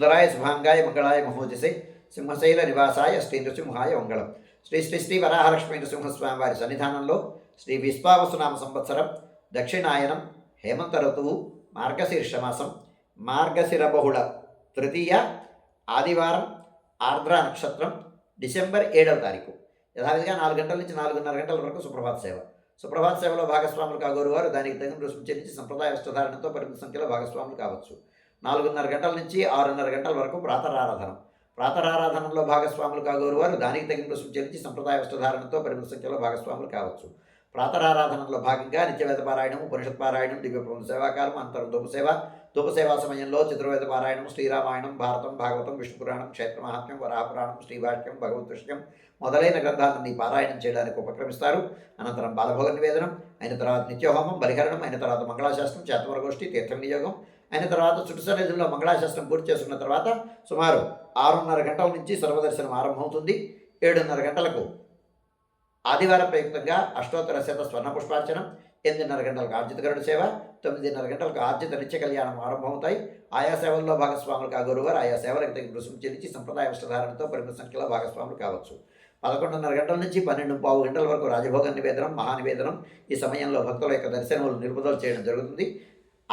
సుందరాయ శుభాంగాయ మంగళాయ మహోజసే సింహశైల నివాసాయ శ్రీ నృసింహాయ మంగళం శ్రీ శ్రీ శ్రీ వరాహలక్ష్మీ నృసింహస్వామి వారి సన్నిధానంలో శ్రీ విశ్వావసునామ సంవత్సరం దక్షిణాయనం హేమంత ఋతువు మార్గశీర్షమాసం మార్గశిరబహుళ తృతీయ ఆదివారం ఆర్ద్ర నక్షత్రం డిసెంబర్ ఏడవ తారీఖు యథావిధిగా నాలుగు గంటల నుంచి నాలుగున్నర గంటల వరకు సుప్రభాత సేవ సుప్రభాత సేవలో భాగస్వాములు కాగోరు వారు దానికి తగిన రుసుము చెల్లించి సంప్రదాయ వస్త్రధారణతో పరిమిత సంఖ్యలో భాగస్వాములు కావచ్చు నాలుగున్నర గంటల నుంచి ఆరున్నర గంటల వరకు ప్రాతరారాధనం. ప్రాతరారాధనలో భాగస్వాములు కాగోరు వారు దానికి తగిన రుసుము చెల్లించి సంప్రదాయ వస్త్రధారణతో పరిమిత సంఖ్యలో భాగస్వాములు కావచ్చు. ప్రాతరారాధనలో భాగంగా నిత్యవేద పారాయణం ఉపనిషత్ పారాయణం దివ్యప్రభు సేవాకాలం అంతరం ధూప సేవ సమయంలో చతుర్వేద పారాయణం శ్రీరామాయణం భారతం భాగవతం విష్ణుపురాణం పురాణం క్షేత్ర వరాపురాణం శ్రీభాష్యం భగవద్విషయం మొదలైన గ్రంథాలన్నీ పారాయణం చేయడానికి ఉపక్రమిస్తారు. అనంతరం బాలభోగ నివేదనం అయిన తర్వాత నిత్యహోమం బలిహరణం అయిన తర్వాత మంగళాశాస్త్రం చేతవరగోష్ఠి తీర్థం నియోగం అయిన తర్వాత చుట్టు సన్నిధిలో మంగళాశాస్త్రం పూర్తి చేసుకున్న తర్వాత సుమారు ఆరున్నర గంటల నుంచి సర్వదర్శనం ఆరంభమవుతుంది. ఏడున్నర గంటలకు ఆదివారం ప్రయుక్తంగా అష్టోత్తర శత స్వర్ణ పుష్పార్చనం ఎనిమిదిన్నర గంటలకు ఆర్జితగరుడు సేవ తొమ్మిదిన్నర గంటలకు ఆర్జిత నిత్య కళ్యాణం ఆరంభమవుతాయి. ఆయా సేవల్లో భాగస్వాములు కాగోరువారు ఆయా సేవలకు తగిన రుసుము చెల్లించి సంప్రదాయ వస్త్రధారణతో పరిమిత సంఖ్యలో భాగస్వాములు కావచ్చు. పదకొండున్నర గంటల నుంచి పన్నెండు పావు గంటల వరకు రాజభోగ నివేదనం మహానివేదనం ఈ సమయంలో భక్తుల యొక్క దర్శనములు నిలుపుదల చేయడం జరుగుతుంది.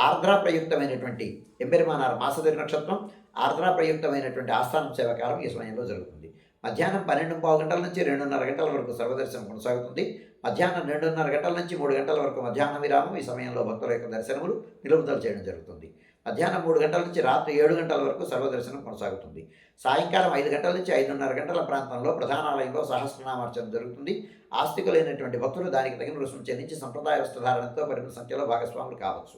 ఆర్ద్ర ప్రయుక్తమైనటువంటి ఎంపెరిమానార్ మాసదరి నక్షత్రం ఆర్ద్ర ప్రయుక్తమైనటువంటి ఆస్థానం సేవకాలం ఈ సమయంలో జరుగుతుంది. మధ్యాహ్నం పన్నెండు పావు గంటల నుంచి రెండున్నర గంటల వరకు సర్వదర్శనం కొనసాగుతుంది. మధ్యాహ్నం రెండున్నర గంటల నుంచి మూడు గంటల వరకు మధ్యాహ్న విరామం ఈ సమయంలో భక్తుల యొక్క దర్శనములు నిలుపుదల చేయడం జరుగుతుంది. మధ్యాహ్నం మూడు గంటల నుంచి రాత్రి ఏడు గంటల వరకు సర్వదర్శనం కొనసాగుతుంది. సాయంకాలం ఐదు గంటల నుంచి ఐదున్నర గంటల ప్రాంతంలో ప్రధానాలయంలో సహస్రనామార్చన జరుగుతుంది. ఆస్తికులైనటువంటి భక్తులు దానికి తగిన రుసుము చెల్లించి సంప్రదాయ వస్త్రధారణతో పరిమిత సంఖ్యలో భాగస్వాములు కావచ్చు.